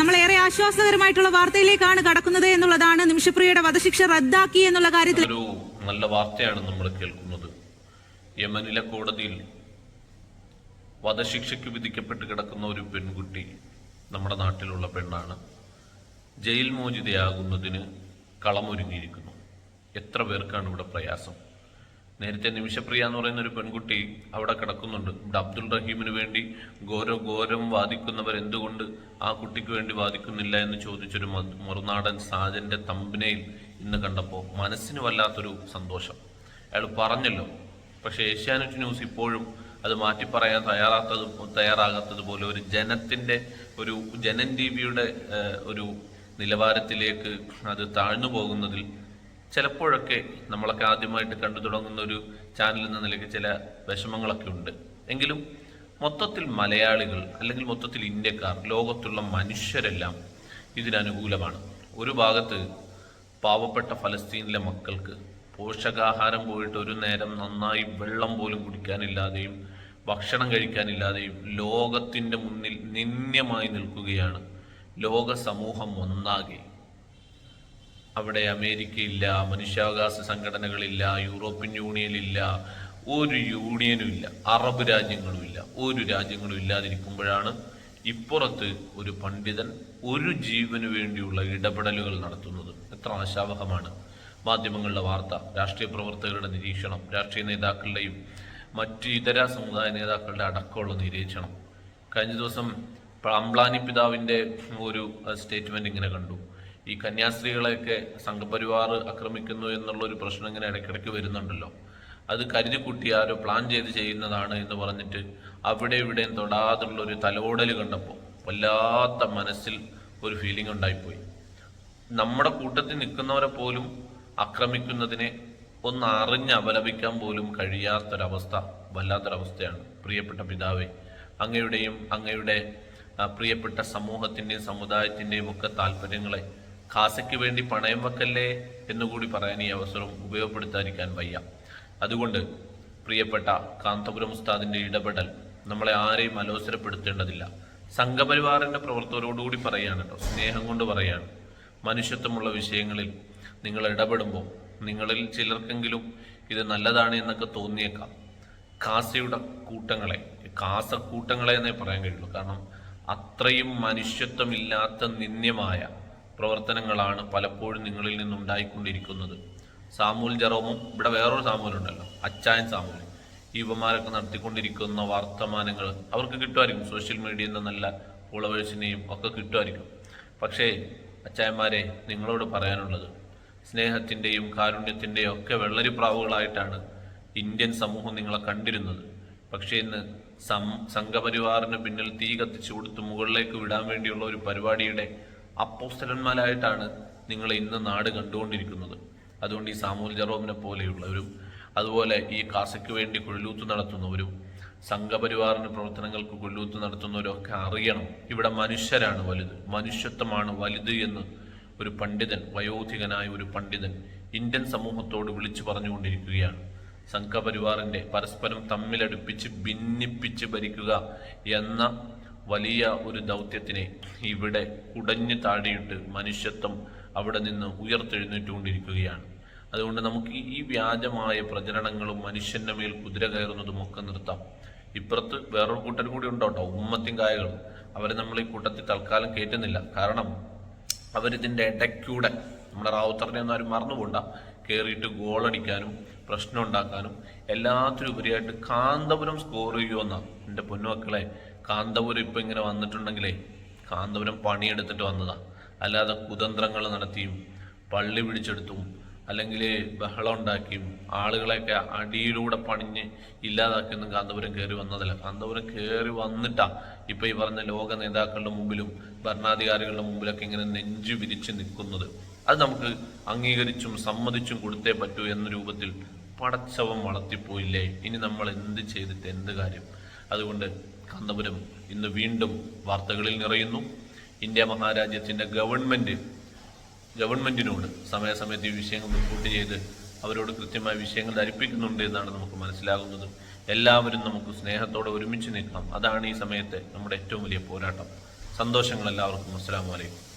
നമ്മൾ ഏറെ ആശ്വാസകരമായിട്ടുള്ള വാർത്തയിലേക്കാണ് കടക്കുന്നത് എന്നുള്ളതാണ് നിമിഷപ്രിയയുടെ വധശിക്ഷ റദ്ദാക്കി എന്നുള്ള കാര്യത്തിൽ ഒരു നല്ല വാർത്തയാണ് നമ്മൾ കേൾക്കുന്നത്. യമനിലെ കോടതിയിൽ വധശിക്ഷയ്ക്ക് വിധിക്കപ്പെട്ട് കിടക്കുന്ന ഒരു പെൺകുട്ടി നമ്മുടെ നാട്ടിലുള്ള പെണ്ണാണ്. ജയിൽ മോചിതയാകുന്നതിന് കളമൊരുങ്ങിയിരിക്കുന്നു. എത്ര പേർക്കാണ് ഇവിടെ പ്രയാസം? നേരത്തെ നിമിഷപ്രിയ എന്ന് പറയുന്ന ഒരു പെൺകുട്ടി അവിടെ കിടക്കുന്നുണ്ട്. ഇവിടെ അബ്ദുൾ റഹീമിന് വേണ്ടി ഘോര ഘോരം വാദിക്കുന്നവർ എന്തുകൊണ്ട് ആ കുട്ടിക്ക് വേണ്ടി വാദിക്കുന്നില്ല എന്ന് ചോദിച്ചൊരു മറുനാടൻ സാജന്റെ തമ്പിനയിൽ ഇന്ന് കണ്ടപ്പോൾ മനസ്സിന് വല്ലാത്തൊരു സന്തോഷം. അയാൾ പറഞ്ഞല്ലോ പക്ഷേ ഏഷ്യാനെറ്റ് ന്യൂസ് ഇപ്പോഴും അത് മാറ്റി പറയാൻ തയ്യാറാത്തത് തയ്യാറാകാത്തത് പോലെ ഒരു ജനത്തിന്റെ ഒരു ജനൻ ടി വിയുടെ ഒരു നിലവാരത്തിലേക്ക് അത് താഴ്ന്നു പോകുന്നതിൽ ചിലപ്പോഴൊക്കെ നമ്മളൊക്കെ ആദ്യമായിട്ട് കണ്ടു തുടങ്ങുന്ന ഒരു ചാനൽ എന്ന നിലയ്ക്ക് ചില വിഷമങ്ങളൊക്കെ ഉണ്ട്. എങ്കിലും മൊത്തത്തിൽ മലയാളികൾ അല്ലെങ്കിൽ മൊത്തത്തിൽ ഇന്ത്യക്കാർ ലോകത്തുള്ള മനുഷ്യരെല്ലാം ഇതിനനുകൂലമാണ് ഒരു ഭാഗത്ത് പാവപ്പെട്ട ഫലസ്തീനിലെ മക്കൾക്ക് പോഷകാഹാരം പോയിട്ട് ഒരു നേരം നന്നായി വെള്ളം പോലും കുടിക്കാനില്ലാതെയും ഭക്ഷണം കഴിക്കാനില്ലാതെയും ലോകത്തിന്റെ മുന്നിൽ നിന്ദ്യമായി നിൽക്കുകയാണ്. ലോക സമൂഹം ഒന്നാകെ. അവിടെ അമേരിക്കയില്ല മനുഷ്യാവകാശ സംഘടനകളില്ല യൂറോപ്യൻ യൂണിയനില്ല ഒരു യൂണിയനും ഇല്ല അറബ് രാജ്യങ്ങളും ഇല്ല ഒരു രാജ്യങ്ങളും ഇല്ലാതിരിക്കുമ്പോഴാണ് ഇപ്പുറത്ത് ഒരു പണ്ഡിതൻ ഒരു ജീവന് വേണ്ടിയുള്ള ഇടപെടലുകൾ നടത്തുന്നത്. എത്ര ആശാവഹമാണ്. മാധ്യമങ്ങളുടെ വാർത്ത രാഷ്ട്രീയ പ്രവർത്തകരുടെ നിരീക്ഷണം രാഷ്ട്രീയ നേതാക്കളുടെയും മറ്റ് ഇതര സമുദായ നേതാക്കളുടെ അടക്കമുള്ള നിരീക്ഷണം. കഴിഞ്ഞ ദിവസം അംബ്ലാനി പിതാവിന്റെ ഒരു സ്റ്റേറ്റ്മെന്റ് ഇങ്ങനെ കണ്ടു. ഈ കന്യാസ്ത്രീകളെയൊക്കെ സംഘപരിവാർ ആക്രമിക്കുന്നു എന്നുള്ള ഒരു പ്രശ്നം ഇങ്ങനെ ഇടയ്ക്കിടയ്ക്ക് വരുന്നുണ്ടല്ലോ. അത് കരുതി കൂട്ടി ആരോ പ്ലാൻ ചെയ്ത് ചെയ്യുന്നതാണ് എന്ന് പറഞ്ഞിട്ട് അവിടെ ഇവിടെയും തൊടാതുള്ള ഒരു തലോടൽ കണ്ടപ്പോൾ വല്ലാത്ത മനസ്സിൽ ഒരു ഫീലിംഗ് ഉണ്ടായിപ്പോയി. നമ്മുടെ കൂട്ടത്തിൽ നിൽക്കുന്നവരെ പോലും ആക്രമിക്കുന്നതിനെ ഒന്ന് അറിഞ്ഞ് അപലപിക്കാൻ പോലും കഴിയാത്തൊരവസ്ഥ വല്ലാത്തൊരവസ്ഥയാണ്. പ്രിയപ്പെട്ട പിതാവേ അങ്ങയുടെയും അങ്ങയുടെ പ്രിയപ്പെട്ട സമൂഹത്തിന്റെയും സമുദായത്തിന്റെയും ഒക്കെ താല്പര്യങ്ങളെ ഖാസയ്ക്ക് വേണ്ടി പണയം വെക്കല്ലേ എന്നുകൂടി പറയാൻ ഈ അവസരം ഉപയോഗപ്പെടുത്താതിരിക്കാൻ വയ്യ. അതുകൊണ്ട് പ്രിയപ്പെട്ട കാന്തപുരം ഉസ്താദിന്റെ ഇടപെടൽ നമ്മളെ ആരെയും അലോസരപ്പെടുത്തേണ്ടതില്ല. സംഘപരിവാറിന്റെ പ്രവർത്തകരോടുകൂടി പറയുകയാണ് കേട്ടോ സ്നേഹം കൊണ്ട് പറയാണ്. മനുഷ്യത്വമുള്ള വിഷയങ്ങളിൽ നിങ്ങൾ ഇടപെടുമ്പോൾ നിങ്ങളിൽ ചിലർക്കെങ്കിലും ഇത് നല്ലതാണ് എന്നൊക്കെ തോന്നിയേക്കാം. കാസയുടെ കൂട്ടങ്ങളെ കാസക്കൂട്ടങ്ങളെ എന്നേ പറയാൻ കഴിയുള്ളൂ. കാരണം അത്രയും മനുഷ്യത്വമില്ലാത്ത നിന്ദ്യമായ പ്രവർത്തനങ്ങളാണ് പലപ്പോഴും നിങ്ങളിൽ നിന്നുണ്ടായിക്കൊണ്ടിരിക്കുന്നത്. സാമൂൽ ജറോമും ഇവിടെ വേറൊരു സാമൂലുണ്ടല്ലോ അച്ചായൻ സാമൂൽ ഈ യുവമാരൊക്കെ നടത്തിക്കൊണ്ടിരിക്കുന്ന വർത്തമാനങ്ങൾ അവർക്ക് കിട്ടുമായിരിക്കും. സോഷ്യൽ മീഡിയയിൽ നിന്ന് നല്ല ഫോളോവേഴ്സിനെയും ഒക്കെ കിട്ടുമായിരിക്കും. പക്ഷേ അച്ചായന്മാരെ നിങ്ങളോട് പറയാനുള്ളത് സ്നേഹത്തിന്റെയും കാരുണ്യത്തിന്റെയും ഒക്കെ വെള്ളരിപ്രാവുകളായിട്ടാണ് ഇന്ത്യൻ സമൂഹം നിങ്ങളെ കണ്ടിരുന്നത്. പക്ഷേ ഇന്ന് സം സംഘപരിവാറിന് പിന്നിൽ തീ കത്തിച്ചു കൊടുത്ത് മുകളിലേക്ക് വിടാൻ വേണ്ടിയുള്ള ഒരു പരിപാടിയുടെ അപ്പോസ്തലന്മാരായിട്ടാണ് നിങ്ങൾ ഇന്ന് നാട് കണ്ടുകൊണ്ടിരിക്കുന്നത്. അതുകൊണ്ട് ഈ സാമൂൽ ജറോമിനെ പോലെയുള്ളവരും അതുപോലെ ഈ കാസയ്ക്ക് വേണ്ടി കുഴലൂത്ത് നടത്തുന്നവരും സംഘപരിവാറിന് പ്രവർത്തനങ്ങൾക്ക് കൊല്ലൂത്ത് നടത്തുന്നവരും ഒക്കെ അറിയണം. ഇവിടെ മനുഷ്യരാണ് വലുത്. മനുഷ്യത്വമാണ് വലുത് എന്ന് ഒരു പണ്ഡിതൻ വയോധികനായ ഒരു പണ്ഡിതൻ ഇന്ത്യൻ സമൂഹത്തോട് വിളിച്ചു പറഞ്ഞുകൊണ്ടിരിക്കുകയാണ്. സംഘപരിവാറിന്റെ പരസ്പരം തമ്മിലടുപ്പിച്ച് ഭിന്നിപ്പിച്ച് ഭരിക്കുക എന്ന വലിയ ഒരു ദൗത്യത്തിനെ ഇവിടെ കുടഞ്ഞു താഴെയിട്ട് മനുഷ്യത്വം അവിടെ നിന്ന് ഉയർത്തെഴുന്നേറ്റുകൊണ്ടിരിക്കുകയാണ്. അതുകൊണ്ട് നമുക്ക് ഈ- വ്യാജമായ പ്രചരണങ്ങളും മനുഷ്യന്റെ മേൽ കുതിര കയറുന്നതും ഒക്കെ നിർത്താം. ഇപ്പുറത്ത് വേറൊരു കൂട്ടർ കൂടി ഉണ്ടോട്ടോ? ഉമ്മത്തിൻ കായകൾ അവരെ നമ്മൾ ഈ കൂട്ടത്തിൽ തൽക്കാലം കയറ്റുന്നില്ല. കാരണം അവരിതിന്റെ ഇടയ്ക്കൂടെ നമ്മുടെ റാവുത്തറിനെ ഒന്നും ആരും മറന്നുപോണ്ട കയറിയിട്ട് ഗോളടിക്കാനും പ്രശ്നം ഉണ്ടാക്കാനും എല്ലാത്തിനും ഉപരിയായിട്ട് കാന്തപുരം സ്കോർ ചെയ്യുമെന്നാണ് എന്റെ പൊന്നുമക്കളെ കാന്തപുരം ഇപ്പം ഇങ്ങനെ വന്നിട്ടുണ്ടെങ്കിലേ കാന്തപുരം പണിയെടുത്തിട്ട് വന്നതാണ് അല്ലാതെ കുതന്ത്രങ്ങൾ നടത്തിയും പള്ളി പിടിച്ചെടുത്തും അല്ലെങ്കിൽ ബഹളം ഉണ്ടാക്കിയും ആളുകളെയൊക്കെ അടിയിലൂടെ പണിഞ്ഞ് ഇല്ലാതാക്കിയൊന്നും കാന്തപുരം കയറി വന്നതല്ല. കാന്തപുരം കയറി വന്നിട്ടാ ഇപ്പം ഈ പറഞ്ഞ ലോക നേതാക്കളുടെ മുമ്പിലും ഭരണാധികാരികളുടെ മുമ്പിലൊക്കെ ഇങ്ങനെ നെഞ്ചു വിരിച്ച് നിൽക്കുന്നത്. അത് നമുക്ക് അംഗീകരിച്ചും സമ്മതിച്ചും കൊടുത്തേ പറ്റൂ എന്ന രൂപത്തിൽ പടച്ചവം വളർത്തിപ്പോയില്ലേ? ഇനി നമ്മൾ എന്ത് ചെയ്തിട്ട് എന്ത് കാര്യം? അതുകൊണ്ട് കാന്തപുരം ഇന്ന് വീണ്ടും വാർത്തകളിൽ നിറയുന്നു. ഇന്ത്യ മഹാരാജ്യത്തിന്റെ ഗവൺമെന്റ് ഗവൺമെന്റിനോട് സമയാസമയത്ത് ഈ വിഷയങ്ങൾ റിപ്പോർട്ട് ചെയ്ത് അവരോട് കൃത്യമായ വിഷയങ്ങൾ ധരിപ്പിക്കുന്നുണ്ട് എന്നാണ് നമുക്ക് മനസ്സിലാകുന്നത്. എല്ലാവരും നമുക്ക് സ്നേഹത്തോടെ ഒരുമിച്ച് നിൽക്കാം. അതാണ് ഈ സമയത്തെ നമ്മുടെ ഏറ്റവും വലിയ പോരാട്ടം. സന്തോഷങ്ങൾ എല്ലാവർക്കും അസ്സാം വലൈക്കും